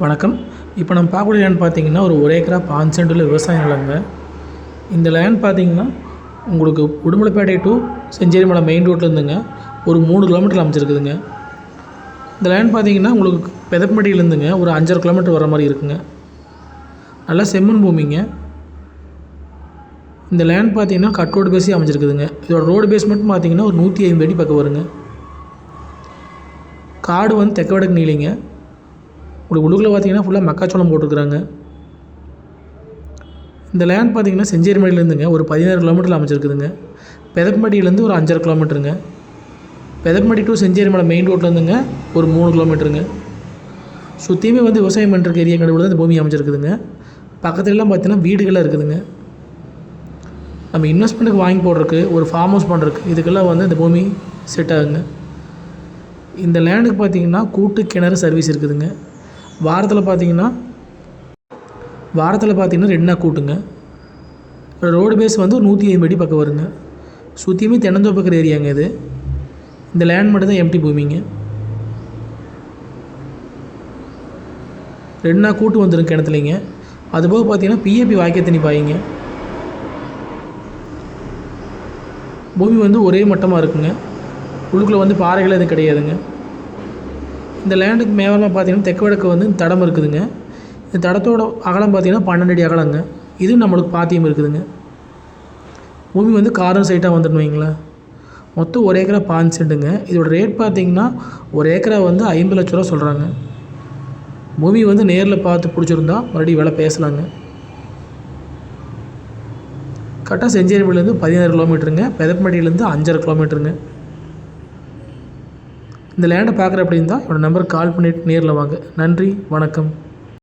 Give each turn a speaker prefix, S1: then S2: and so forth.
S1: வணக்கம். இப்போ நம்ம பார்க்கக்கூடிய லேண்ட் பார்த்தீங்கன்னா ஒரு ஒரே ஏக்கரா பாஞ்சு சென்டில் விவசாய நிலங்க. இந்த லேண்ட் பார்த்தீங்கன்னா உங்களுக்கு உடுமலைப்பேட்டை டு செஞ்சேரிமலை மெயின் ரோட்டில் இருந்துங்க. ஒரு மூணு கிலோமீட்டர் அமைச்சிருக்குதுங்க இந்த லேண்ட் பார்த்தீங்கன்னா உங்களுக்கு பெதப்பட்டியிலேருந்துங்க ஒரு அஞ்சரை கிலோமீட்டர் வர மாதிரி இருக்குங்க. நல்லா செம்மண் பூமிங்க. இந்த லேண்ட் பார்த்தீங்கன்னா கட் ரோடு பேஸே அமைஞ்சிருக்குதுங்க. இதோட ரோடு பேஸ் மட்டும் பார்த்தீங்கன்னா ஒரு நூற்றி ஐம்பது அடி பக்கம் வருங்க. காடு வந்து தெக்க வடக்கு நீளிங்க. உங்களுக்கு உள்ளுக்குள்ள பார்த்தீங்கன்னா ஃபுல்லாக மக்காச்சோளம் போட்டிருக்குறாங்க. இந்த லேண்ட் பார்த்தீங்கன்னா செஞ்சேரிமலையிலேருந்துங்க ஒரு பதினாறு கிலோமீட்டரில் அமைச்சிருக்குதுங்க பெதப்பம்பட்டியிலேருந்து ஒரு அஞ்சரை கிலோமீட்டருங்க பெதப்பம்பட்டி டு செஞ்சேரிமலை மெயின் ரோட்லேருந்துங்க ஒரு மூணு கிலோமீட்டருங்க சுற்றியுமே வந்து விவசாயம் பண்ணுறக்கு ஏரியா நடுவில் தான் இந்த பூமி அமைச்சிருக்குதுங்க பக்கத்துலலாம் பார்த்தீங்கன்னா வீடுகளாக இருக்குதுங்க. நம்ம இன்வெஸ்ட்மெண்ட்டுக்கு வாங்கி போடுறதுக்கு ஒரு ஃபார்ம் ஹவுஸ் பண்ணுறதுக்கு இதுக்கெல்லாம் வந்து இந்த பூமி செட் ஆகுங்க. இந்த லேண்டுக்கு பார்த்தீங்கன்னா கூட்டு கிணறு சர்வீஸ் இருக்குதுங்க. வாரத்தில் பார்த்தீங்கன்னா வாரத்தில் பார்த்தீங்கன்னா ரெண்டு நாள் கூட்டுங்க. ரோடு பேஸ் வந்து ஒரு நூற்றி ஐம்பது அடி பக்கம் வருங்க. சுற்றியுமே தென்னந்தோப்புக்கிற ஏரியாங்க இது. இந்த லேண்ட் மட்டும் தான் எம்டி பூமிங்க. ரெண்டு நாள் கூட்டு வந்துடும் கிணத்துலிங்க. அதுபோக பார்த்தீங்கன்னா பிஏபி வாய்க்க தண்ணி பாயிங்க. பூமி வந்து ஒரே மட்டமாக இருக்குங்க. உள்ளுக்குள்ளே வந்து பாறைகள் எதுவும் கிடையாதுங்க. இந்த லேண்டுக்கு மேலே பார்த்தீங்கன்னா தெற்கு வடக்கு வந்து தடம் இருக்குதுங்க. இந்த தடத்தோட அகலம் பார்த்தீங்கன்னா பன்னெண்டு அடி அகலங்க. இது நம்மளுக்கு பாத்தியம் இருக்குதுங்க. பூமி வந்து காரம் சைட்டாக வந்துடணும் வைங்களா மொத்தம் ஒரு ஏக்கரா பாஞ்சு செண்டுங்க. இதோட ரேட் பார்த்திங்கன்னா ஒரு ஏக்கரா வந்து ஐம்பது லட்ச ரூபா சொல்கிறாங்க பூமி வந்து நேரில் பார்த்து பிடிச்சிருந்தா மறுபடியும் விலை பேசலாங்க. கரெக்டாக செஞ்சேரிமலையிலேருந்து பதினாறு கிலோமீட்டருங்க பெதப்பமடியிலேருந்து அஞ்சரை கிலோமீட்டருங்க இந்த லேண்டை பார்க்குற அப்படி இருந்தால் என்னோடய நம்பருக்கு கால் பண்ணிவிட்டு நேரில் வாங்க. நன்றி வணக்கம்.